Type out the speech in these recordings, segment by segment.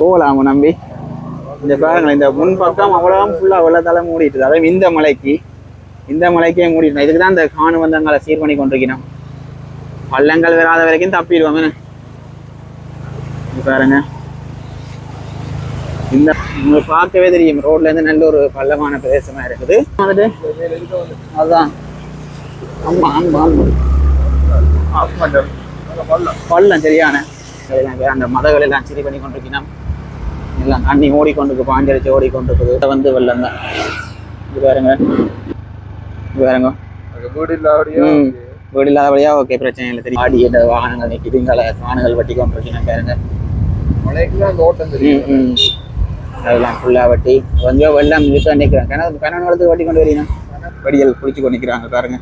போகலாம் நம்பி. இந்த பாருங்கள் இந்த முன் பக்கம் அவ்வளோ ஃபுல்லாக வெள்ளத்தால மூடிட்டு அதாவது இந்த மலைக்கு இந்த மலைக்கே மூடிட்டு இதுக்கு தான் இந்த காணு வந்தங்களை சீர் பண்ணி கொண்டிருக்கணும் பள்ளங்கள் வராத வரைக்கும் தப்பிடுவோம் பாருங்க. இந்த உங்களுக்கு பார்க்கவே தெரியும் ரோட்ல இருந்து நல்ல ஒரு பள்ளமான பிரதேசமா இருக்குது. வந்துட்டு அதுதான். ஆமா ஆமாம் ஆமா. பள்ளம் சரியான. அந்த மதங்கள் எல்லாம் சரி பண்ணி கொண்டிருக்கணும் எல்லாம் தண்ணி ஓடிக்கொண்டிருக்கு பாஞ்சடிச்சு ஓடிக்கொண்டிருக்குது. இது வந்து வெள்ளம் தான் இது பாருங்க. இது பாருங்க. வீடு இல்லாதபடியா ம். வீடு இல்லாதபடியா ஓகே பிரச்சனை இல்லை. தெரியும். ஆடி வாகனங்கள் நிற்கிது இங்கே வாகனங்கள் வட்டி கொண்டிருக்கணும் பாருங்க. மழைக்குலாம். அதெல்லாம் ஃபுல்லாக வட்டி கொஞ்சம் வெள்ளம் இருக்க நிற்கிறாங்க கிணறு கிணறு வளர்த்து வட்டி கொண்டு வரீங்க? வடியல் குளிச்சு கொண்டு நிற்கிறாங்க பாருங்க.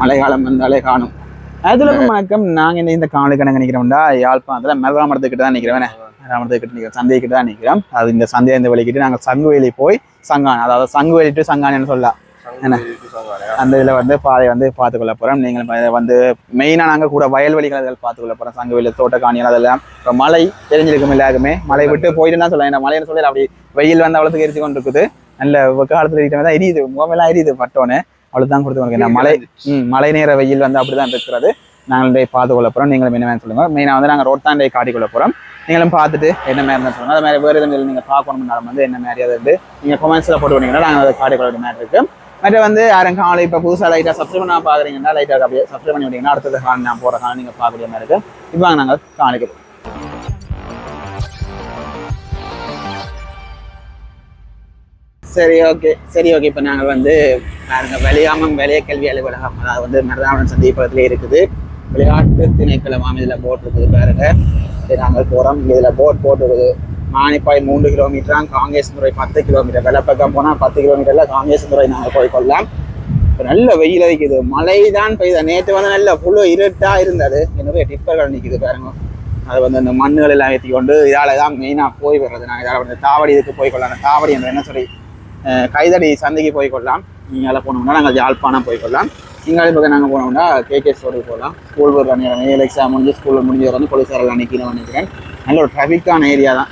மழை காலம் வந்தாலே காணும். அதுல வணக்கம். நாங்கள் இந்த இந்த காணொலி கணக்கு நிற்கிறோம்டா யாழ்ப்பாணத்தில் மெல்ராமரத்துக்கிட்ட தான் நிற்கிறோம் மெல்ராமரத்துக்கிட்ட நிற்கிறோம் சந்தைக்கிட்ட தான் நிற்கிறோம் அது இந்த சந்தையை இந்த வழிக்கிட்டு நாங்கள் சங்குவேலி போய் சங்கான் அதாவது சங்குவேலி டு சங்கானன்னு சொல்லலாம். என்ன? அந்த இதில் வந்து பாதை வந்து பார்த்துக்கொள்ள போகிறோம் நீங்கள் வந்து மெயினாக நாங்கள் கூட வயல்வெளிகள் அதில் பார்த்துக்கொள்ள போகிறோம் சங்குவேலி தோட்டக்காணிகள் அதெல்லாம் இப்போ மழை தெரிஞ்சிருக்கும் எல்லாருக்குமே. மழை விட்டு போயிட்டு தான் சொல்லலாம். இந்த மழைன்னு சொல்லி அப்படி வெயில் வந்து அவ்வளோத்துக்கு எரிச்சு கொண்டு இருக்குது நல்ல காலத்தில் இருக்கிற தான் எரியுது. முகமெல்லாம் எரியுது பட்டோன்னு. அவ்வளோ தான் கொடுத்து கொண்டு மழை மழை நேர வெயில் வந்து அப்படி தான் இருக்கிறது. நாங்கள் பார்த்து கொள்ள போகிறோம் நீங்களும் என்ன வேணும் சொல்லுங்கள் மெயினாக வந்து நாங்கள் ரோட் தான் டே காட்டிக்கொள்ள போகிறோம் நீங்களும் பார்த்துட்டு என்ன மாதிரி இருந்தால் சொல்லுங்கள் அது மாதிரி வேறு எதுவும் நீங்கள் பார்க்கணும்னாலும் வந்து என்ன மாதிரி அது வந்து நீங்கள் கொமெண்ட்ஸில் போட்டு விட்டீங்கன்னா நாங்கள் அதை காட்டிக்கொள்ள வேண்டிய மாதிரி இருக்கு. மற்ற வந்து யாரும் காலை இப்போ புதுசாக லைட்டாக சப்ஸ்கிரைப் பண்ண பார்க்குறீங்கன்னா லைட்டாக அப்படியே சப்ஸ்கிரைப் பண்ணி விட்டீங்கன்னா அடுத்தது காணி நான் போகிற காணி நீங்கள் பார்க்கக்கூடிய மாதிரி இருக்கு. இப்போ நாங்கள் காணிக்கிறோம் சரி ஓகே சரி ஓகே இப்போ நாங்கள் வந்து பாருங்க வெளியாமம் வெளிய கல்வி அலுவலகம் அதாவது வந்து மருதாவனம் சந்தீபத்திலே இருக்குது. விளையாட்டு திணைக்களம் இதில் போட் இருக்குது பாருங்க. சரி நாங்கள் போகிறோம் இதில் போட் போட்டுருக்குது. மானிப்பாய் மூன்று கிலோமீட்டராம் காங்கேஸ் முறை பத்து கிலோமீட்டர் வெள்ளப்பக்கம் போனால் பத்து கிலோமீட்டரில் காங்கேஸ் துறை நாங்கள் போய் கொள்ளலாம். இப்போ நல்ல வெயில் அடிக்குது. மழை தான் பெய்யுது நேற்று வந்து நல்ல புழு இருட்டாக இருந்தது. என்னுடைய டிப்பர்கள் நிற்கிது பாருங்க. அது வந்து அந்த மண்ணுகள் எல்லாம் ஏற்றி கொண்டு இதால் தான் மெயினாக போய் வர்றது. நாங்கள் இதால் வந்து தாவடி இதுக்கு போய் கொள்ளலாம். தாவடி அந்த என்ன சொல்லி கைதடி சந்தைக்கு போய் கொள்ளலாம். நீங்கள் போனோம்னா நாங்கள் யாழ்ப்பாணம் போய் கொள்ளலாம். இங்காலே பக்கம் நாங்கள் போனோம்னா கேகே ஸ்டோருக்கு போகலாம். ஸ்கூல் வர நேரம் ஏழு எக்ஸாம் முடிஞ்சு ஸ்கூல் முடிஞ்சு வர வந்து போலீஸாரில் எல்லாம் நிற்கணும் நினைக்கிறேன். நல்ல ஒரு ட்ராஃபிக்கான ஏரியா தான்.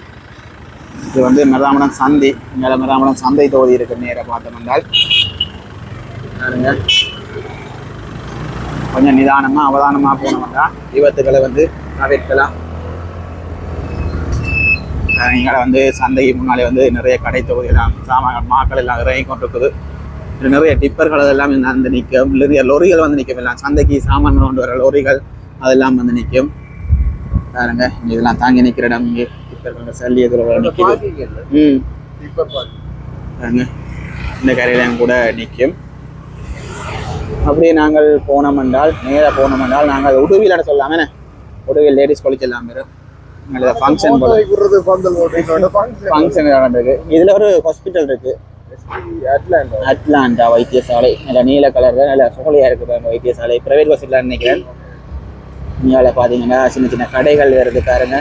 இது வந்து மெராமடம் சந்தை. இங்கே மெராமடம் சந்தை தொகுதி இருக்கிற நேராக பார்த்தோம்னால் பாருங்க. கொஞ்சம் நிதானமாக அவதானமாக போனோம்னா விபத்துகளை வந்து தவிர்க்கலாம். இங்கே வந்து சந்தைக்கு முன்னாலே வந்து நிறைய கடை தொகுதியெல்லாம் சாமான் மாக்கள் எல்லாம் இறங்கி கொண்டிருக்குது. நிறைய டிப்பர்கள் அதெல்லாம் வந்து நிற்கும். நிறைய லொரிகள் வந்து நிற்கும். எல்லாம் சந்தைக்கு சாமான் கொண்டு வர லொரிகள் அதெல்லாம் வந்து நிற்கும். பாருங்க இங்க இதெல்லாம் தாங்கி நிற்கிற இடம் இங்கே. டிப்பர்கள் சல்லி எதிர நிற்கிது. ம். பாருங்க இந்த கரையிலையும் கூட நிற்கும். அப்படியே நாங்கள் போனோம் என்றால் நேராக போனோம் என்றால் நாங்கள் உடுவியில் சொல்லலாமே? உடுவில் லேடிஸ் காலேஜ் எல்லாம் இருக்கு ஃபங்க்ஷன் போல. ஃபங்க்ஷன் நடந்திருக்கு இதுல ஒரு ஹாஸ்பிட்டல் இருக்கு. அட்லாண்டா வைத்தியசாலை. நல்ல நீல கலர்ல நல்ல சோலையா இருக்கு பாருங்க வைத்தியசாலை. பிரைவேட் ஹாஸ்பிட்டல் நினைக்கிறேன். இங்கால பாத்தீங்கன்னா சின்ன சின்ன கடைகள் வருது பாருங்க.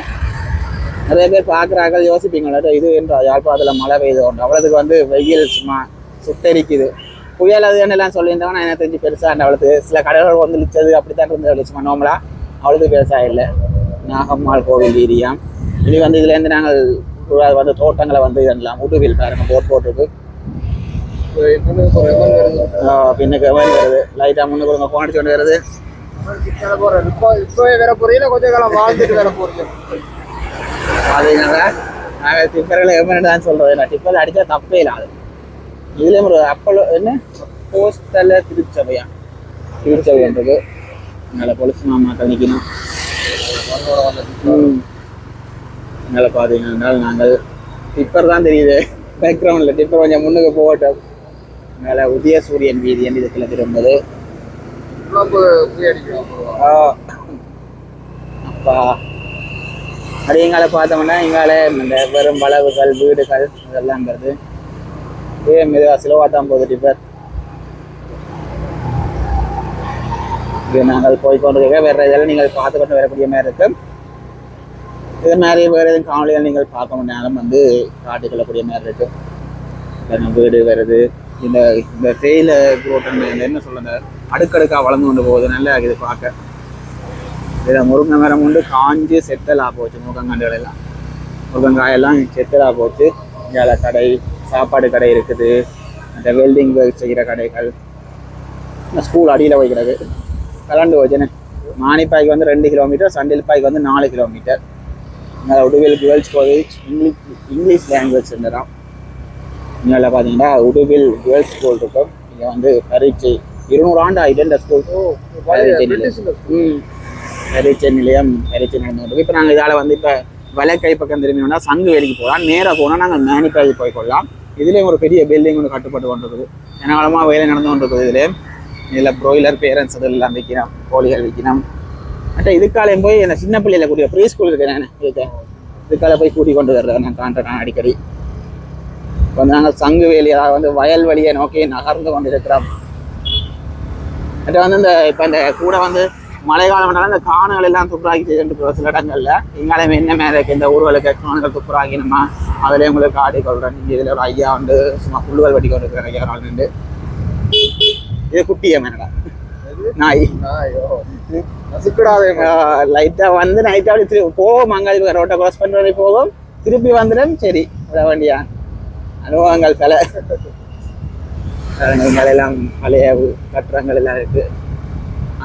நிறைய பேர் பார்க்குறாங்க யோசிப்பீங்களா இது என்ற யாழ்ப்பாணத்தில் மழை பெய்யுது. ஒன்று அவ்வளோதுக்கு வந்து வெயில் சும்மா சுட்டரிக்குது. புயல் அது என்னெல்லாம் சொல்லியிருந்தவங்க நான் எனக்கு தெரிஞ்சு பெருசாக அந்த அவ்வளோது சில கடைகள் வந்து நிச்சது அப்படி தான் இருந்தது. சும்மா நோமலா அவ்வளோது பெருசாக இல்லை. நாகம்மாள் கோவில் ஏரியா. இனி வந்து இதுலேருந்து நாங்கள் வந்து தோட்டங்களை வந்து இதெல்லாம் உடுவில் பாருங்க போட் போட்டுருக்கு. பின்னுக்கு வருது. லைட்டாக முன்னுக்கு ஒரு கோணடிச்சு கொண்டு வருது. இப்பவே வேற போறீங்க நாங்கள் டிப்பரில் எவ்வளோ தான் சொல்கிறது நான் டிப்பரில் அடித்தா தப்பே இல்லை அது. இதுலேயும் ஒரு என்ன? திருச்சபையா. திருச்சபைன்றது நல்ல பொலிசு மாமாக்கள் நிற்கணும் மேலே பார்த்தீங்கன்னா நாங்கள் டிப்பர் தான் தெரியுது. பேக்ரவுண்டில் டிப்பர் கொஞ்சம் முன்னுக்கு போகட்டும். மேலே உதய சூரியன் வீதி என்று இதுக்குள்ள திரும்புது. அப்பா. அப்படி எங்கால பார்த்தோம்னா எங்கால இந்த வெறும் வளவுகள் வீடுகள் இதெல்லாம் வருது இதே மெதுவாக சிலவாக தான் போகுது டிப்பர் இது நாங்கள் போய் கொண்டிருக்க வேற இதெல்லாம் நீங்கள் பார்த்து கொண்டு வரக்கூடிய மாதிரி இருக்கும். இது மாதிரி வேறு எதுவும் காணொலிகள் நீங்கள் பார்க்க முடியாலும் வந்து காட்டிக்கொள்ளக்கூடிய மாதிரி இருக்கு இல்லைன்னா வீடு வருது. இந்த இந்த தேயில குரோட்டன் என்ன சொல்லுங்க? அடுக்கடுக்காக வளர்ந்து கொண்டு போகுது. நல்லா இது பார்க்க. இதில் முருங்கை மரம் உண்டு. காஞ்சு செத்தலாக போச்சு. முருங்கண்டுகள் எல்லாம் முருங்கங்காயெல்லாம் செத்தலாக போச்சு. இங்கே கடை சாப்பாடு கடை இருக்குது. அந்த வெல்டிங் ஒர்க் செய்கிற கடைகள். ஸ்கூல் அடியில் வைக்கிறது கலண்டு வச்சுன்னு மானிப்பாய்க்கு வந்து ரெண்டு கிலோமீட்டர் சண்டில்பாய்க்கு வந்து நாலு கிலோமீட்டர் இங்கே Uduvil girls college English English language இருந்துடும் இங்கே பார்த்தீங்கன்னா உடுவில் கேர்ள்ஸ் ஸ்கூல் இருக்கும். இங்கே வந்து பரீட்சை இருநூறு ஆண்டு ஆகிட்டு இந்த ஸ்கூல் பரீட்சை நிலையம். ம். பரீட்சை நடந்துருக்கு இப்போ நாங்கள் இதால் வந்து இப்போ வலக்கை பக்கம் திரும்பினோம்னா சங்கு வேலைக்கு போகலாம். நேராக போனால் நாங்கள் மேனிப்பாய்க்கு போய் கொள்ளலாம். இதுலேயும் ஒரு பெரிய பில்டிங் ஒன்று கட்டுப்பட்டு கொண்டிருக்குது. ஏனாலமாக வேலை நடந்து கொண்டிருக்குது இதுலேயும். இதில் ப்ரோயிலர் பேரண்ட்ஸ் எல்லாம் விற்கிறோம் கோழிகள் விற்கிறோம் அட்டை இதுக்காலையும் போய் என்ன சின்ன பிள்ளையில கூடிய ப்ரீ ஸ்கூல் இருக்கு நான் இதுக்கால போய் கூட்டி கொண்டு வர்றேன் நான் காண்றேன் அடிக்கடி. இப்போ வந்து நாங்கள் சங்கு வேலி அதாவது வந்து வயல் வழியை நோக்கி நகர்ந்து கொண்டிருக்கிறோம். அட்டை வந்து இந்த இப்போ இந்த கூட வந்து மழைக்காலம் இந்த காணுகள் எல்லாம் துப்புராக்கி செய்து சில இடங்கள்ல. எங்களாலும் என்ன மேலே இருக்குது இந்த ஊர்களுக்கு காணுகள் துப்புராக்கினுமா அதில் உங்களுக்கு ஆடி கொள்றேன். இங்கே இதில் ஒரு ஐயா வந்து சும்மா புல்லுகள் வெட்டி கொண்டு இருக்கிற ஐயா நாள் நின்று இது குட்டிய மேனடா நாய் லைட்டாக வந்து நைட்டாக அப்படி திருப்பி போகும் அங்கே ரோட்டை கிராஸ் பண்ணுறது போகும் திருப்பி வந்துடும் சரி விட வேண்டியா அனுபவங்கள் பல அரங்கங்கள் எல்லாம் பழைய கட்டுறங்கள் எல்லாம் இருக்கு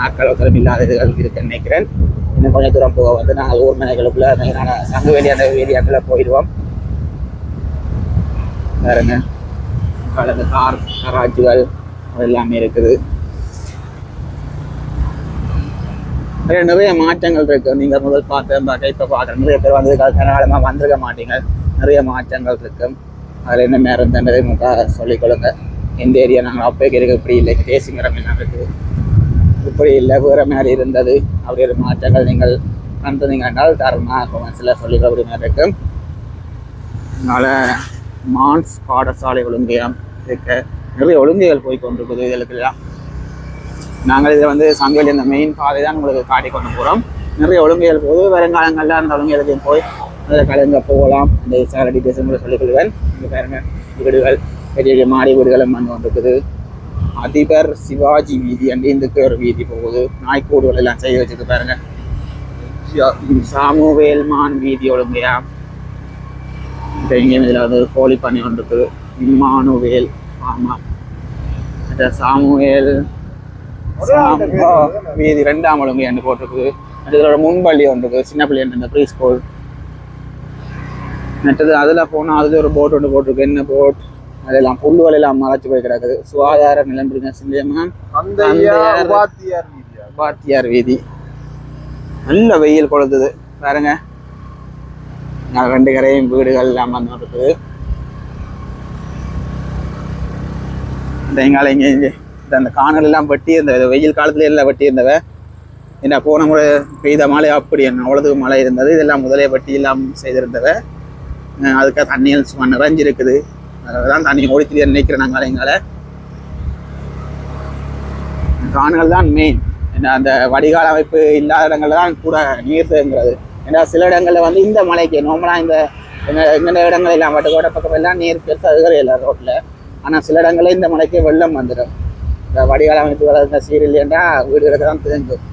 ஆக்கள் ஒருத்தரும் இல்லாத இதுகள் இருக்குன்னு நினைக்கிறேன் இன்னும் கொஞ்சம் தூரம் போக வந்து நாங்கள் ஊர் மனைகளுக்குள்ள மெயினான சங்கவேலி அந்த ஏரியாக்குள்ள போயிடுவோம் கலந்து கார் கராஜுகள் எல்லாமே இருக்குது. நிறைய நிறைய மாற்றங்கள் இருக்கு. நீங்க முதல் பார்த்து பார்க்க இப்ப பார்க்குற நிறைய பேர் வந்ததுக்காக கனகாலமா வந்திருக்க மாட்டீங்க. நிறைய மாற்றங்கள் இருக்கு. அதுல என்ன நேரம் தண்டதை முக்கா சொல்லிக்கொள்ளுங்க எந்த ஏரியா நாங்கள் அப்போக்கு இருக்க இப்படி இல்லை. தேசிங்கிற எல்லாம் இருக்குது இப்படி இல்லை. வேற மாதிரி இருந்தது. அப்படி ஒரு மாற்றங்கள் நீங்கள் வந்ததுங்க என்றால் தரமாக கொமெண்ட்ஸில் சொல்லிக்கக்கூடிய மாதிரி இருக்கு. அதனால மான்ஸ் பாடசாலை ஒழுங்கையாக இருக்க நிறைய ஒழுங்குகள் போய் கொண்டிருக்குது இதுகளுக்கெல்லாம் நாங்கள் இதை வந்து சங்கையில் இந்த மெயின் பாதை தான் உங்களுக்கு காட்டி கொண்டு போகிறோம் நிறைய ஒழுங்குகள் போகுது வருங்காலங்களில் அந்த ஒழுங்குகளுக்கும் போய் அதில் கலந்து போகலாம். இந்த சார டீட்டெயில்ஸ் உங்களுக்கு சொல்லிக் இங்கே பாருங்க வீடுகள் பெரிய பெரிய மாடி வீடுகளும் வந்து கொண்டிருக்குது. அதிபர் சிவாஜி வீதி அண்டு இதுக்கு ஒரு வீதி போகுது. நாய்க்கூடுகள் எல்லாம் செய்ய வச்சுட்டு பாருங்க. சாமுவேல்மான் வீதி ஒழுங்கையா? இங்கே இதில் வந்து கோழி பண்ணி ஒன்று இருக்குது இம்மானுவேல். ஆமாம் இந்த சாமுவேல் வீதி ரெண்டாம் ஒழுங்கு என்று போட்டிருக்குது. இதோட முன்பள்ளி ஒன்று இருக்குது சின்ன பிள்ளை இந்த ப்ரீ ஸ்கூல் மற்றது அதில் போனால் அதில் ஒரு போட் ஒன்று போட்டிருக்கு. என்ன போட் அதெல்லாம் புல்லுகள் எல்லாம் மறைச்சு போய் கிடக்குது. சுகாதார நிலம்புரிங்க சிந்தியமா அந்த ஐயா அந்த உபாத்தியார் மீடியா பாத்தியார் வீதி. நல்ல வெயில் கொளுத்துது. பாருங்க. ரெண்டு கரையும் வீடுகள் எல்லாம் வந்து இருக்குது இந்த எங்கால இங்கே இங்கே இந்த அந்த காணலெல்லாம் வெட்டி இந்த வெயில் காலத்துல எல்லாம் வெட்டி இருந்தவ என்ன போன முறை பெய்த மழை அப்படி என்ன அவ்வளவு மழை இருந்தது. இதெல்லாம் முதலே வெட்டி எல்லாம் செய்திருந்தவ அதுக்காக தண்ணியில் சும்மா நிறைஞ்சிருக்குது. தான் தண்ணி ஓடித்திரி நினைக்கிறேன் நாங்கள் எங்களை காணுகள் தான் மெயின் ஏன்னா அந்த வடிகால் அமைப்பு இல்லாத இடங்கள்ல தான் கூட நீர் தேங்குறது. ஏன்னா சில இடங்கள்ல வந்து இந்த மலைக்கு நோம்பலாம் இந்த எங்க- இடங்கள் எல்லாம் வட்டுக்கோட்டை பக்கம் எல்லாம் நீர் பெருசாக இருக்கிற ரோட்டில் ஆனா சில இடங்களில் இந்த மலைக்கு வெள்ளம் வந்துடும். இந்த வடிகால் அமைப்புகள் இந்த சீரில்லையா வீடுகளுக்கு தான் தேங்கும்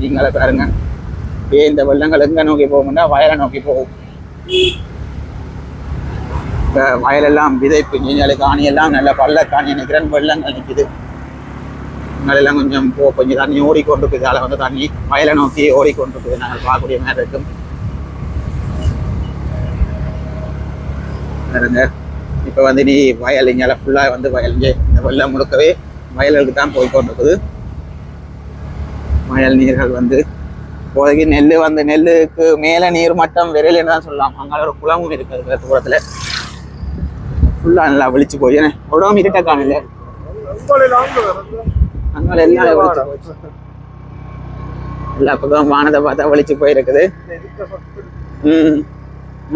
நீங்களே பாருங்க. இப்படியே இந்த வெள்ளங்கள் எங்க நோக்கி போகும்னா வயலை நோக்கி போகும். இந்த வயலெல்லாம் விதைப்பு நீங்களே காணி எல்லாம் நல்ல பள்ள காணி நிற்கிறேன் வெள்ளங்கள் நிற்குது. எல்லாம் கொஞ்சம் போ கொஞ்சம் தண்ணி ஓடிக்கொண்டிருக்குது. அதில் வந்து தண்ணி வயலை நோக்கி ஓடிக்கொண்டிருக்குது. நாங்கள் பார்க்கக்கூடிய மாதிரி இருக்கும். பாருங்க. இப்போ வந்து நீ வயல் இங்கே ஃபுல்லாக வந்து வயல் இங்கே இந்த வெள்ளம் முழுக்கவே வயலுக்கு தான் போய் கொண்டிருக்குது. வயல் நீர்கள் வந்து இப்போதைக்கு நெல் வந்து நெல்லுக்கு மேலே நீர் மட்டம் விரையிலன்னு தான் சொல்லலாம். அங்கே ஒரு குளமும் இருக்குது தூரத்தில். ஃபுல்லாக நல்லா வெளிச்சு போய் ஏன்னா உடம்பு இருட்ட காணல. அங்கே எல்லாம் வெளிச்சு எல்லா பக்கம் வானத்தை பார்த்தா வெளிச்சு போயிருக்குது. ம்.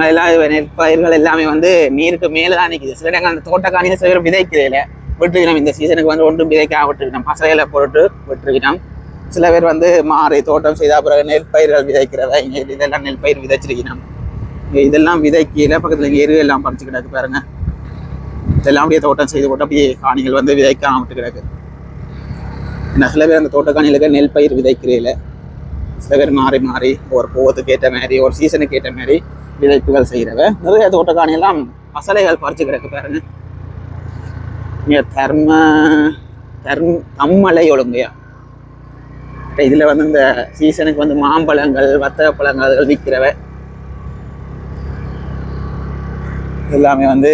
எல்லாம் நெற்பயிர்கள் எல்லாமே வந்து நீருக்கு மேலே தான் நிற்குது சில இடங்கள் அந்த தோட்டக்காணியில் சில பேர் விதைக்கிறதில்ல விட்டுருக்கிறோம் இந்த சீசனுக்கு வந்து ஒன்றும் விதைக்காக விட்டுருக்கணும் பசையில போட்டு விட்டுருக்கிறோம் சில பேர் வந்து மாறி தோட்டம் செய்த பிறகு நெற்பயிர்கள் விதைக்கிறதா இங்கே இதெல்லாம் நெற்பயிர் விதைச்சிருக்கிறோம். இங்க இதெல்லாம் விதைக்கல. பக்கத்தில் இங்கே எரு எல்லாம் பறிச்சு கிடக்கு பாருங்க. இதெல்லாம் அப்படியே தோட்டம் செய்து போட்டு அப்படியே காணிகள் வந்து விதைக்காம விட்டு கிடக்கு ஏன்னா சில பேர் அந்த தோட்டக்காணிகளுக்கு நெல் பயிர் விதைக்கிறதில்ல சில பேர் மாறி மாறி ஒரு போகத்துக்கு ஏற்ற மாதிரி ஒரு சீசனுக்கு ஏற்ற மாதிரி விதைப்புகள் செய்கிறவ நிறைய தோட்டக்காணி எல்லாம் பசலைகள் பறிச்சு கிடக்கு பாருங்க. இங்கே தர்ம தர்ம தம்மலை ஒழுங்கையா? இதில் வந்து இந்த சீசனுக்கு வந்து மாம்பழங்கள் வத்தக பழங்கள் விற்கிறவ எல்லாமே வந்து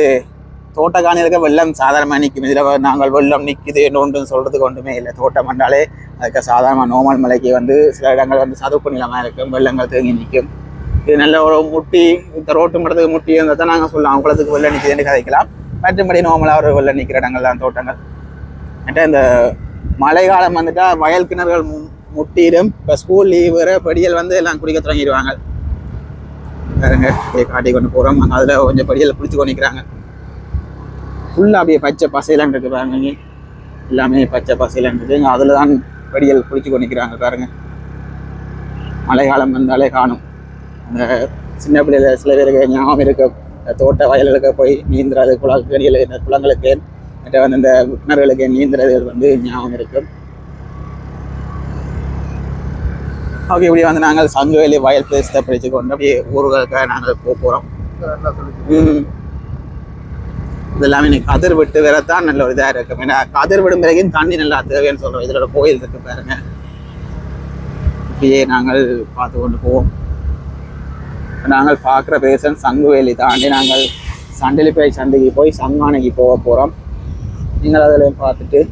தோட்டக்காணி இருக்க வெள்ளம் சாதாரணமாக நிற்கும் இதில் நாங்கள் வெள்ளம் நிற்குது ஒன்றும் சொல்கிறதுக்கு ஒன்றுமே இல்லை. தோட்டம் பண்ணாலே அதுக்கு சாதாரணமாக நோமல் மலைக்கு வந்து சில இடங்கள் வந்து சதுப்பு நிலமாக இருக்கும் வெள்ளங்கள் தேங்கி நிற்கும் இது நல்ல ஒரு முட்டி இந்த ரோட்டு மட்டத்துக்கு முட்டி இருந்தால் தான் நாங்கள் சொல்லலாம் குளத்துக்கு வெளில நிற்கிதுன்னு கதைக்கலாம். மற்றபடி நோமலாக ஒரு வெள்ளம் நிற்கிற இடங்கள் தான் தோட்டங்கள். மற்ற இந்த மழை காலம் வந்துட்டா வயல் கிணறுகள் மு- முட்டிடும். இப்போ ஸ்கூல் லீவ் வர படியல் வந்து எல்லாம் குடிக்க தொடங்கிடுவாங்க. பாருங்க அப்படியே காட்டி கொண்டு போகிறோம் அதில் கொஞ்சம் படியல் பிடிச்சி கொண்டு நிற்கிறாங்க ஃபுல்லாக அப்படியே பச்சை பசையெல்லாம் இருக்குது பாருங்க எல்லாமே பச்சை பசையெல்லாம் இருக்குது அதில் தான் படியல் குளிச்சு கொண்டு நிற்கிறாங்க பாருங்க. மழை காலம் வந்தாலே காணும். அந்த சின்ன பிள்ளையில சில பேருக்கு ஞாபகம் இருக்க. தோட்ட வயல்களுக்கு போய் நீந்துறது குளங்களில் இந்த குளங்களுக்கு மற்ற வந்து இந்த கிணறுகளுக்கு நீந்துறது வந்து ஞாபகம் இருக்கும் ஓகே இப்படி வந்து நாங்கள் சங்குவேலி வயல் பிரதேசத்தை பிடிச்சு கொண்டு அப்படியே ஊர்களுக்காக நாங்கள் போக போகிறோம் இதெல்லாம் இதெல்லாமே எனக்கு கதிர் விட்டு வரத்தான் நல்ல ஒரு இதாக இருக்கும். ஏன்னா கதிர் விடும் பிறகு தண்ணி நல்லா தேவைன்னு சொல்றோம். இதோட கோயில் இருக்கு பாருங்க. இப்படியே நாங்கள் பார்த்து கொண்டு போவோம். நாங்கள் பார்க்குற பேசன் சங்குவேலி தாண்டி நாங்கள் சண்டிலிப்பை சந்தைக்கு போய் சங்கானைக்கு போக போகிறோம் நீங்கள் அதில் பார்த்துட்டு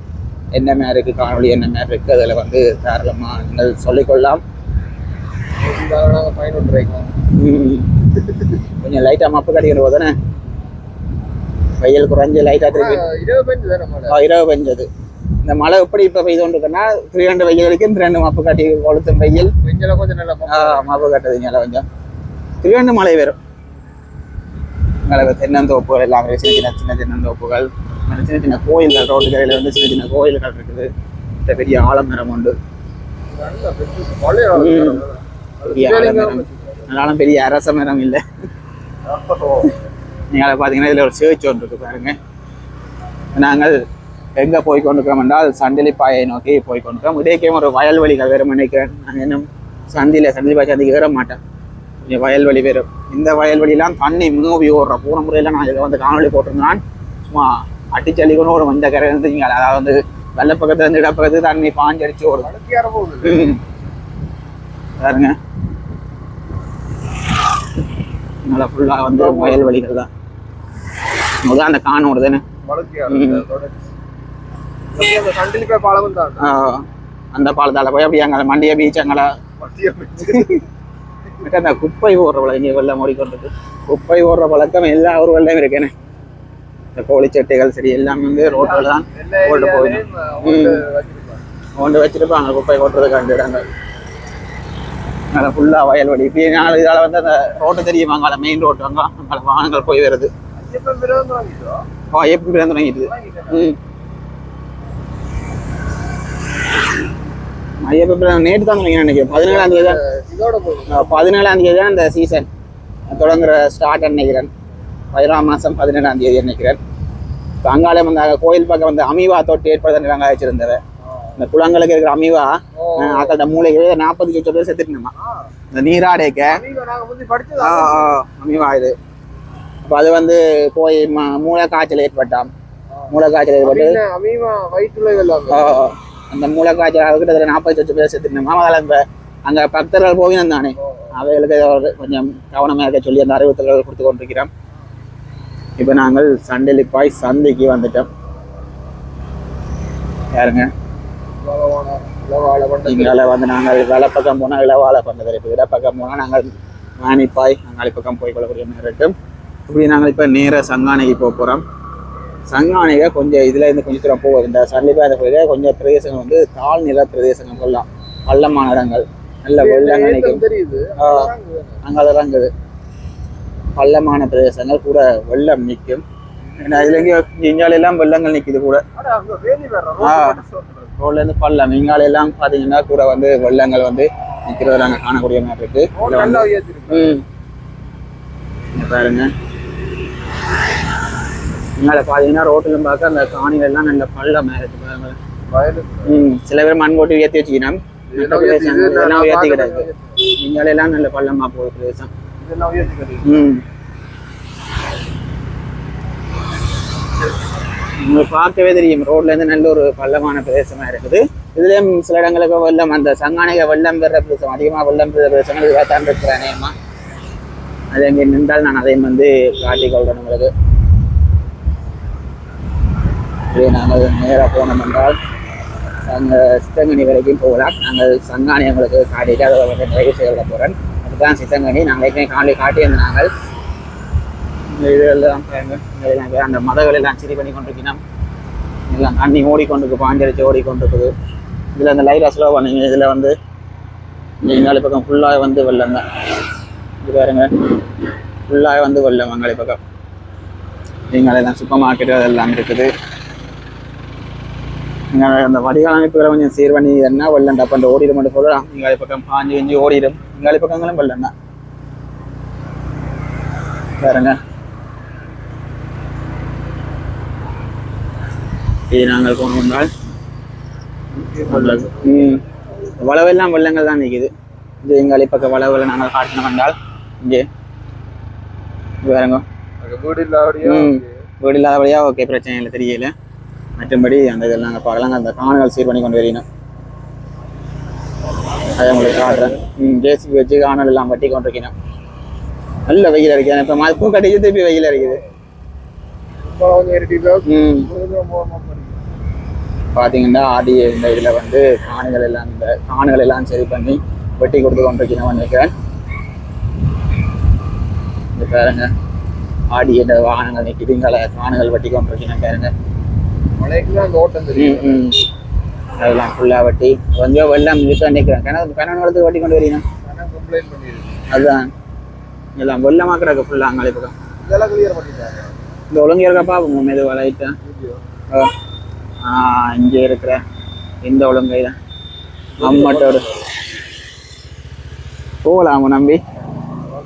என்ன மாதிரி இருக்குது காணொளி என்ன மாதிரி இருக்குது அதில் வந்து தாராளமாக நீங்கள் சொல்லிக்கொள்ளலாம். கொஞ்சம் லைட்டாக மப்பு கட்டிக்கிற போது தானே? வெயில் குறைஞ்சு லைட்டாக திருப்பி. இரவு பெஞ்சது இந்த மழை எப்படி இப்போ பெய்து கொண்டிருக்குன்னா திரியாண்டு வெயில் வரைக்கும் திரண்டு மப்பு காட்டி கொளுத்தும் வெயில். கொஞ்சம் மப்பு காட்டுதுங்க கொஞ்சம். திரியாண்டு மழை வரும் மழை தென்னந்தோப்பு எல்லாமே சின்ன சின்ன சின்ன தென்னந்தோப்புகள் சின்ன சின்ன கோயில்கள் ரோட்டு கரையில் வந்து சின்ன சின்ன கோயில்கள் இருக்குது இந்த பெரிய ஆலமரம் உண்டு. பெரிய ஆலமரம் அதனால பெரிய அரச மரம் இல்லை நீங்கள் பார்த்தீங்கன்னா இதில் ஒரு சேர்ச் ஒன்று இருக்கு பாருங்க நாங்கள் எங்கே போய் கொண்டிருக்கிறோம் என்றால் சண்டிலிப்பாயை நோக்கி போய் கொண்டிருக்கிறோம் இடைக்கே ஒரு வயல்வெளிகள் வேறு நினைக்கிறேன் நாங்கள் இன்னும் சந்தியில் சண்டிலிப்பாய் சந்திக்கு ஏற மாட்டேன் கொஞ்சம் வயல்வெளி வேறும் இந்த வயல்வெளியெல்லாம் தண்ணி மூவி ஓடுற போன முறையில் நான் இதை வந்து காணொலி போட்டிருந்தான். சும்மா அடிச்சல்லி கூட ஒரு இந்த கரை இருந்து இங்கே அதாவது வந்து வெள்ள பக்கத்துல இருந்து இடப்பக்கத்து தண்ணி பாஞ்சு அடிச்சு ஓடும். பாருங்க. நல்லா ஃபுல்லாக வந்து வயல்வெளிகள் தான். முதல் அந்த காணோடு தானே. அந்த பாலத்தால் போய் அப்படியே அங்கே மண்டிய பீச் அங்கே அந்த குப்பை ஓடுற பழக்கம் வெள்ளம் ஓடிக்கொண்டிருக்கு. குப்பை ஓடுற பழக்கம் எல்லா ஊர்கள்லையும் இருக்கேனே. இந்த கோழிச்சட்டைகள் சரி எல்லாமே வந்து ரோட்டில் தான் ஓட்டு போயிடும் ஓட்டு வச்சிருப்பாங்க குப்பை கொட்டுறதுக்காண்டு இடங்கள். அங்கே ஃபுல்லாக வயல்வெளி இப்படி நாங்கள் இதால் வந்து அந்த ரோட்டு தெரியுமா அங்கே மெயின் ரோட்டு அங்கே அங்கே வாகனங்கள் போய் வருது. ஓ எப்படி பிறந்து தொடங்கிட்டு? ம். ஐயப்ப நேற்று தான் நினைக்கிறேன். பதினேழாம் தேதி பதினேழாம் தேதி தான் இந்த சீசன் தொடங்குற ஸ்டார்ட் நினைக்கிறேன். பதினாறாம் மாதம் பதினேழாம் தேதி நினைக்கிறேன். இப்போ அங்காலே வந்து கோயில் பக்கம் வந்து அமீவா தொட்டி ஏற்படுத்த நிலங்க வச்சிருந்தவ. இந்த குளங்களுக்கு இருக்கிற அமீவா அக்கள்கிட்ட மூளைக்கு நாற்பது சொச்ச பேர் செத்துட்டுமா. இந்த நீராடேக்க. அமீவா இது. அப்போ அது வந்து போய் மூளை காய்ச்சல் ஏற்பட்டான் மூளை காய்ச்சல் ஏற்பட்டு. அந்த மூளை காய்ச்சல் கிட்டத்தட்ட நாற்பது சொச்ச பேர் செத்துட்டுமா. அதில் இப்போ அங்கே பக்தர்கள் போவினம் தானே. அவைகளுக்கு கொஞ்சம் கவனமாக இருக்க சொல்லி அந்த அறிவுறுத்தல்கள் கொடுத்து கொண்டிருக்கிறோம். இப்போ நாங்கள் சண்டலிப்பாய் சந்தைக்கு வந்துட்டோம். யாருங்க? இங்கால வந்து நாங்கள் வலப்பக்கம் போனால் இளவாழை பண்ணது இப்போ இடப்பக்கம் போனால் நாங்கள் மானிப்பாய் அங்காளி பக்கம் போய் கொள்ளக்கூடிய நேரம் இருக்கும் இப்படி நாங்கள் இப்போ நேராக சங்கானைக்கு போக போகிறோம் சங்கானைக்கு கொஞ்சம் இதில் இருந்து கொஞ்சம் தூரம் போகுது. இந்த சண்டிப்பாய் அந்த கொஞ்சம் பிரதேசங்கள் வந்து தாழ் நில பிரதேசங்கள் சொல்லலாம் பள்ளமான இடங்கள். நல்ல தெரியுது. ஆ. அங்கே இறங்குது பள்ளமான பிரதேசங்கள் கூட வெள்ளம் நிற்கும். ஏன்னா இதுல எங்கேயோ இங்கால எல்லாம் வெள்ளங்கள் நிற்குது கூட. ரோட்ல இருந்து பள்ளம். இங்கால எல்லாம் பாத்தீங்கன்னா கூட வந்து வெள்ளங்கள் வந்து நிற்கிறத நாங்கள் காணக்கூடிய மாதிரி இருக்கு. பாருங்க. இங்கால பாத்தீங்கன்னா ரோட்டில் பார்க்க அந்த காணிகள் எல்லாம் நல்ல பள்ளமாக இருக்கு சில பேர் மண் போட்டு உயர்த்தி வச்சுக்கணும். மற்ற இதெல்லாம் உயர்த்தி கிடக்கு இங்கால எல்லாம் நல்ல பள்ளமா போகுது பிரதேசம் ம். உங்களுக்கு பார்க்கவே தெரியும். ரோட்ல இருந்து நல்ல ஒரு பள்ளமான பிரதேசமா இருக்குது. இதுலயும் சில இடங்களுக்கு வெள்ளம் அந்த சங்கானிக வெள்ளம் பெற பிரதேசம் அதிகமா வெள்ளம் பெற பிரதேசங்கள் இதுவாக தான் இருக்கிற நேயமா அது அங்கே நின்றால் நான் அதையும் வந்து காட்டிக் கொள்றேன் உங்களுக்கு. நாங்கள் நேராக போனோம் என்றால் அங்கே சித்தங்கனி வரைக்கும் போகலாம். நாங்கள் சங்கானி எங்களுக்கு காட்டிட்டு அதை வந்து நிறைவு செய்ய போகிறேன் அதுதான் சித்தங்கனி. நாங்கள் ஏற்கனவே காலையில் காட்டியிருந்தாங்க இதெல்லாம் அந்த மதங்களெல்லாம் சரி பண்ணி கொண்டிருக்கணும் எல்லாம் தண்ணி ஓடிக்கொண்டிருக்கு பாஞ்சரிச்சு ஓடிக்கொண்டிருக்குது. இதில் அந்த லைட் ஸ்லோ பண்ணுங்க இதில் வந்து எங்களை பக்கம் ஃபுல்லாக வந்து வெள்ளம் தான். இது பாருங்க. ஃபுல்லாக வந்து வெள்ளம் மங்காளி பக்கம். எங்களை எல்லாம் சூப்பர் மார்க்கெட்டு அதெல்லாம் இருக்குது. நீங்கள் அந்த வடிகால் அமைப்புகளை கொஞ்சம் சீர் பண்ணி என்ன வெள்ளம் டப்பண்டு ஓடிடும் மட்டும் சொல்லலாம். இங்காளி பக்கம் பாஞ்சு கிஞ்சி ஓடிடும். இங்காளி பக்கங்களும் வெள்ளம் தான் பாருங்க. இது நாங்கள் கொண்டு வந்தால் ம். வளவெல்லாம் வெள்ளங்கள் தான் நிற்கிது. இது எங்காளி பக்கம் வளவுகளை நாங்கள் காட்டினோம் வந்தால் இங்கே. அங்க வீடு இல்லாதபடியா வீடு இல்லாதபடியா ஓகே பிரச்சனை இல்லை தெரியல. மற்றபடி அந்த இதில் நாங்கள் பார்க்கலாம். அந்த காணங்கள் சீர் பண்ணி கொண்டு வரணும் அதை உங்களுக்கு காட்டுறேன். ம் ஜேசிபி வச்சு காணல் எல்லாம் வட்டி கொண்டு இருக்கணும் நல்ல வெயில் அடிக்குது. இப்போ ம பூ கட்டிக்கு திருப்பி வெயில் அடிக்குது. பார்த்தீங்கன்னா ஆடி இந்த இதில் வந்து காணுகள் எல்லாம் இந்த காணுகள் எல்லாம் சரி பண்ணி வெட்டி கொடுத்து கொண்டிருக்கணும் நினைக்கிறேன். இந்த பாருங்க. ஆடி இந்த வாகனங்கள் நிற்கிது காணுகள் வெட்டி கொண்டிருக்கணும் பாருங்க. அதெல்லாம் ஃபுல்லாக வெட்டி கொஞ்சம் வெள்ளம் இருக்க நிற்கிறேன் கிணறு கிணறு நிலத்துக்கு வெட்டி கொண்டு வரீங்க அதுதான். எல்லாம் வெள்ளமாக கிடக்கு ஃபுல்லாக அங்கே பக்கம் இந்த ஒழுங்கு இருக்கப்பா உங்க மீது வளையிட்டா? வீடியோ. ஆ இங்கே இருக்கிற இந்த ஒழுங்கை தான். அம்மட்டோடு. போகலாம் நம்பி.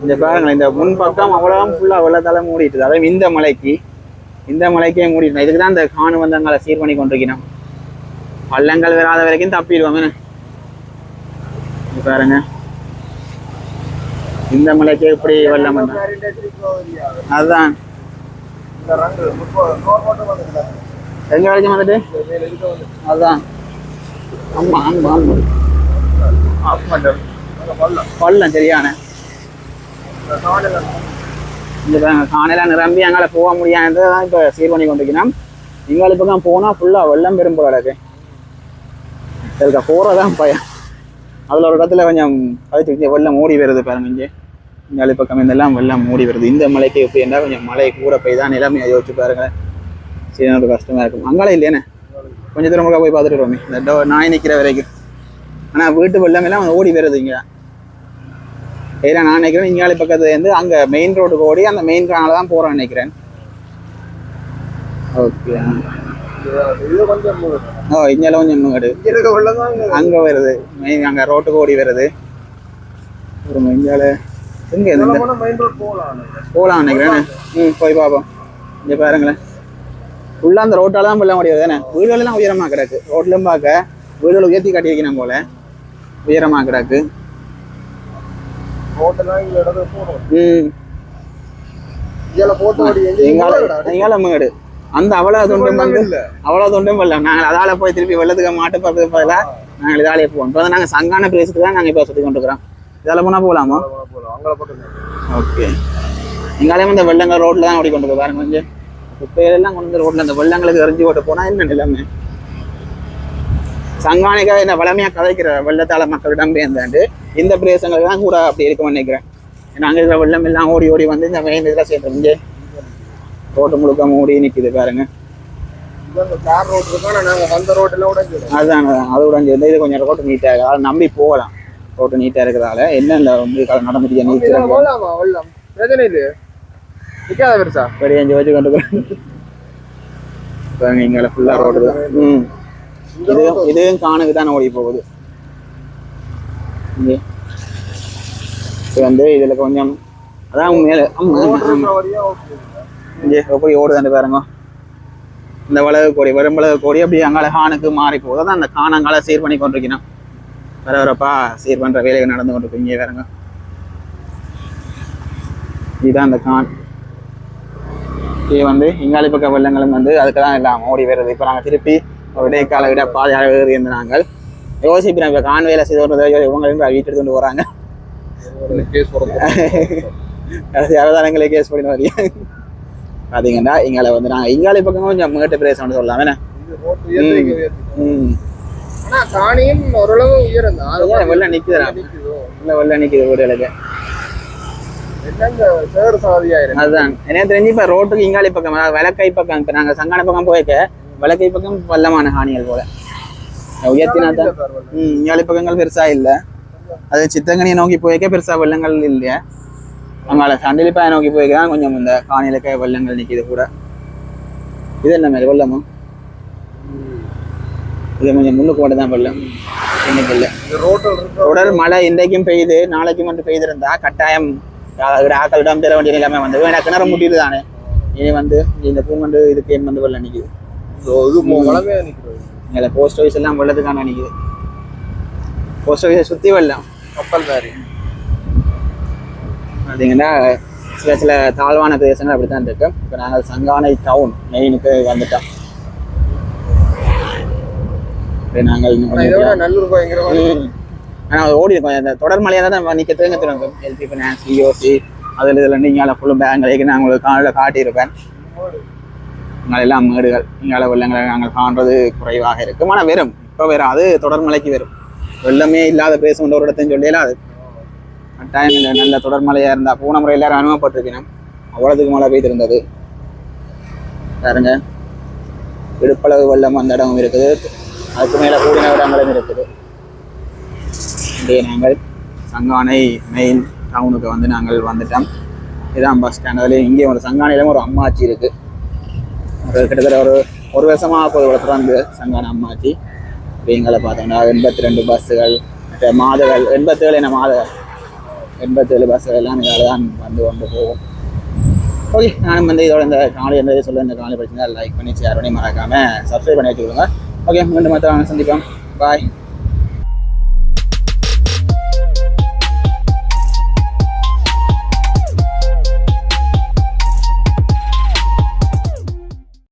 இந்த பாருங்களேன் இந்த முன் பக்கம் அவ்வளோ ஃபுல்லாக வெள்ளத்தால மூடிட்டுது அதாவது இந்த மலைக்கு. இந்த மலைக்கே மூடிட்டு இதுக்கு தான் இந்த காணு வந்தங்களை சீர் பண்ணி கொண்டிருக்கணும். பள்ளங்கள் வராத வரைக்கும் தப்பிடுவோம். இது பாருங்க. இந்த மலைக்கு எப்படி வெள்ளம் அதுதான். எங்க வரைக்கும் வந்துட்டு? அதான் ஆமா. ஆமா ஆமா. பள்ளம் சரியான. இந்த காலையில நிரம்பி அங்கே போக முடியாது தான் இப்போ சீர் பண்ணி கொண்டிருக்கிறோம். எங்களை பக்கம் போனால் ஃபுல்லாக வெள்ளம் பெரும் போல இருக்கு. இதுக்கு போகிறதான் பயம். அதில் ஒரு இடத்துல கொஞ்சம் கழிச்சு வெள்ளம் மூடி வருது பாருங்க இங்கே. இங்காலி பக்கம் இதெல்லாம் வெள்ளம் மூடி வருது. இந்த மலைக்கு எப்படி இருந்தால் கொஞ்சம் மலை கூட போய் தான் நிலைமையை யோசிச்சு பாருங்கள் சரி ஒரு கஷ்டமாக இருக்கும். அங்கால இல்லையானே கொஞ்சம் தூரம் போய் பார்த்துட்டு வருவோமே. இந்த டோ நாய் நிற்கிற வரைக்கும். ஆனால் வீட்டு வெள்ளம் எல்லாம் ஓடி வருது இங்கே. ஏன்னா நான் நினைக்கிறேன் இங்காலி பக்கத்துல இருந்து அங்க மெயின் ரோடுக்கு ஓடி அந்த மெயின் கானால தான் போறேன் நினைக்கிறேன். ஓகே கொஞ்சம் ஓ இங்கெல்லாம் கொஞ்சம் முன்னாடி கிடையாது அங்க வருது. மெயின் அங்க ரோட்டுக்கு ஓடி வருது. ஒரு இந்தியால எங்க போகலாம் போகலாம் நினைக்கிறேன். ம் போய் பார்ப்போம் இங்க பாருங்களேன். ஃபுல்லாக அந்த ரோட்டால தான் வெள்ளம் முடியாது தானே வீடுகள் எல்லாம் உயரமா கிடக்கு. ரோட்லயும் பார்க்க வீடுகள் உயர்த்தி கட்டியிருக்கணும் போல. உயரமா கிடக்கு ரோட்டெல்லாம் இந்த இடத்துல போகணும் ம் இதுல போட்டு ஓடி எங்கால எங்க எங்கால மேடு அந்த அவ்வளவு தொண்டும் வந்து இல்ல. அவ்வளவு தொண்டும் இல்லை நாங்கள் அதால போய் திருப்பி வெள்ளத்துக்கு மாட்டு பார்க்கறது பதிலாக நாங்கள் இதாலே போவோம். இப்போ வந்து நாங்கள் சங்கான பிரதேசத்துக்கு தான் நாங்கள் இப்போ சுற்றி கொண்டு இருக்கிறோம் இதால போனால் போகலாமா ஓகே. எங்காலையும் இந்த வெள்ளங்கள் ரோட்டில் தான் ஓடி கொண்டு போய் பாருங்க கொஞ்சம். குப்பையெல்லாம் கொண்டு வந்து ரோட்டில் அந்த வெள்ளங்களுக்கு எரிஞ்சு போட்டு போனால் என்ன நிலைமை? சங்கானிக்காக இந்த வளமையாக கதைக்கிற வெள்ளத்தால மக்களிடம் பேர்ந்தாண்டு இந்த பிரதேசங்களுக்கு தான் கூட அப்படி இருக்கும்னு நினைக்கிறேன். ஏன்னா அங்கே இருக்கிற வெள்ளம் எல்லாம் ஓடி ஓடி வந்து இந்த மெயின் இதில் சேர்ந்து இங்கே ரோட்டு முழுக்க மூடி நிற்கிது பாருங்க. இது இருக்கா அதுதான். அது உடஞ்சி இந்த இது கொஞ்சம் ரோட்டு நீட்டாக இருக்கு. அதை நம்பி போகலாம். ரோட்டு நீட்டாக இருக்கிறதால என்னென்ன வந்து நடந்துட்டு நீச்சு போகலாமா வெள்ளம். பிரச்சனை இல்லையே. நிக்காத பெருசா? வெடியஞ்சு வச்சு கொண்டு இங்கே ஃபுல்லாக ரோடு தான். ம். இது இதுவும் காணுக்கு தான் ஓடி போகுது. இங்கே. இது வந்து இதில் கொஞ்சம் அதான் மேலே. இங்கே எப்படி ஓடுதான்னு பாருங்க. இந்த வளவு கோடி வெறும்பளவு கோடி அப்படியே அங்கால ஹானுக்கு மாறி போகுது. அதான் அந்த காணங்கால சீர் பண்ணி கொண்டிருக்கணும் வர வரப்பா சீர் பண்ணுற வேலைகள் நடந்து கொண்டிருக்கு இங்கே பாருங்க. இதுதான் அந்த கான். இது வந்து இங்காலி பக்க வெள்ளங்களும் வந்து அதுக்கு தான் எல்லாம் ஓடி வருது. இப்போ நாங்கள் திருப்பி ஒரு இடைக்கால விட பாதையாக இருந்த நாங்கள் யோசிப்போம். இப்போ கான் வேலை செய்து வருவது இவங்க வீட்டு எடுத்து கொண்டு வராங்க அவதாரங்களே கேஸ் பண்ணி வரையா பார்த்தீங்கன்னா இங்கால வந்து நாங்கள் இங்காலி பக்கம் கொஞ்சம் மேட்டு பிரதேசம்னு சொல்லலாம். ஆனா காணியும் ஓரளவு உயரம் தான் ஏன் வெள்ளம் நிற்குதுடா இல்லை வெள்ளம் நிற்குது வீடுகளுக்கு அதுதான் எனக்கு தெரிஞ்சு இப்போ ரோட்டுக்கு இங்காலி பக்கம் வலக்கை பக்கம் இப்போ நாங்கள் சங்கான பக்கம் போயிருக்க வலக்கை பக்கம் வல்லமான ஹானிகள் போல. உயர்த்தினா தான் ம் இங்காலி பக்கங்கள் பெருசா இல்லை. அது சித்தங்கனியை நோக்கி போயிருக்க பெருசா வெள்ளங்கள் இல்லையா? அங்கால சண்டிலிப்பாயை நோக்கி போயிருக்க தான் கொஞ்சம் இந்த காணியிலக்க வெள்ளங்கள் நிற்கிது கூட. இது என்ன மாதிரி வெள்ளமோ? இது கொஞ்சம் முன்னுக்கு மட்டும் தான் வெள்ளம். இன்னைக்கு இல்லை. தொடர் மழை இன்றைக்கும் பெய்யுது நாளைக்கும் வந்து பெய்திருந்தா கட்டாயம் அஹ் ஆக்கள் இடம் பெற வேண்டிய நிலைமை வந்து ஏன்னா கிணறு முட்டிட்டு தானே. இனி வந்து இந்த பூங்கண்டு இதுக்கு என் வந்து வெள்ளம் நிற்குது இது போஸ்ட் ஆஃபீஸ் எல்லாம் வெள்ளத்துக்கான நிற்குது போஸ்ட் ஆஃபீஸை சுற்றி வெள்ளம் கப்பல் மாதிரி. பார்த்தீங்கன்னா சில சில தாழ்வான பிரதேசங்கள் அப்படி தான் இருக்கு. இப்போ நாங்கள் சங்கானை டவுன் மெயினுக்கு வந்துட்டோம். நாங்கள் நல்லூர் பயங்கரமா ம். ஆனா அது ஓடி இருக்கும். அந்த தொடர் மலையாக தான் நிற்க தேங்க திரும்ப எல்பி ஃபினான்ஸ் இஓசி அதில் இதில் நீங்கள் ஃபுல்லும் பேங்க் நான் உங்களுக்கு காலையில் காட்டியிருப்பேன். எல்லாம் மேடுகள் இங்கால வெள்ளங்களை நாங்கள் காண்றது குறைவாக இருக்கும். ஆனால் வெறும் இப்போ வெறும் அது தொடர் வெறும். வரும் வெள்ளமே இல்லாத பிரதேசம் ஒரு இடத்தையும் சொல்லியெல்லாம் அது. கட்டாயம் இல்லை நல்ல தொடர்மலையாக இருந்தால் போன முறை எல்லாரும் அனுபவப்பட்டிருக்கணும். அவ்வளோத்துக்கு மழை பெய்திருந்தது. பாருங்க. இடுப்பளவு வெள்ளம் அந்த இடமும் இருக்குது. அதுக்கு மேலே கூடின இடங்களும் இருக்குது. இங்கே நாங்கள் சங்கானை மெயின் டவுனுக்கு வந்து நாங்கள் வந்துட்டோம். இதான் பஸ் ஸ்டாண்ட் அதில் இங்கே ஒரு சங்கானையிலும் ஒரு அம்மாச்சி இருக்குது ஒரு கிட்டத்தட்ட ஒரு ஒரு வருஷமாக போய் இடத்துல வந்து சங்கான அம்மாச்சி எங்களை பார்த்தோம்னா எண்பத்தி ரெண்டு பஸ்ஸுகள் மற்ற மாதங்கள் எண்பத்தேழு என்ன மாத எண்பத்தேழு பஸ்ஸுகள் எல்லாம் இதால தான் வந்து கொண்டு போகும். ஓகே நானும் வந்து இதோட இந்த காலை இருந்தது சொல்ல இந்த காலை பிரச்சனை லைக் பண்ணி ஷேர் பண்ணி மறக்காமல் சப்ஸ்கிரைப் பண்ணி வச்சுக்கோங்க. ஓகே மீண்டும் மற்ற சந்திப்போம். பாய்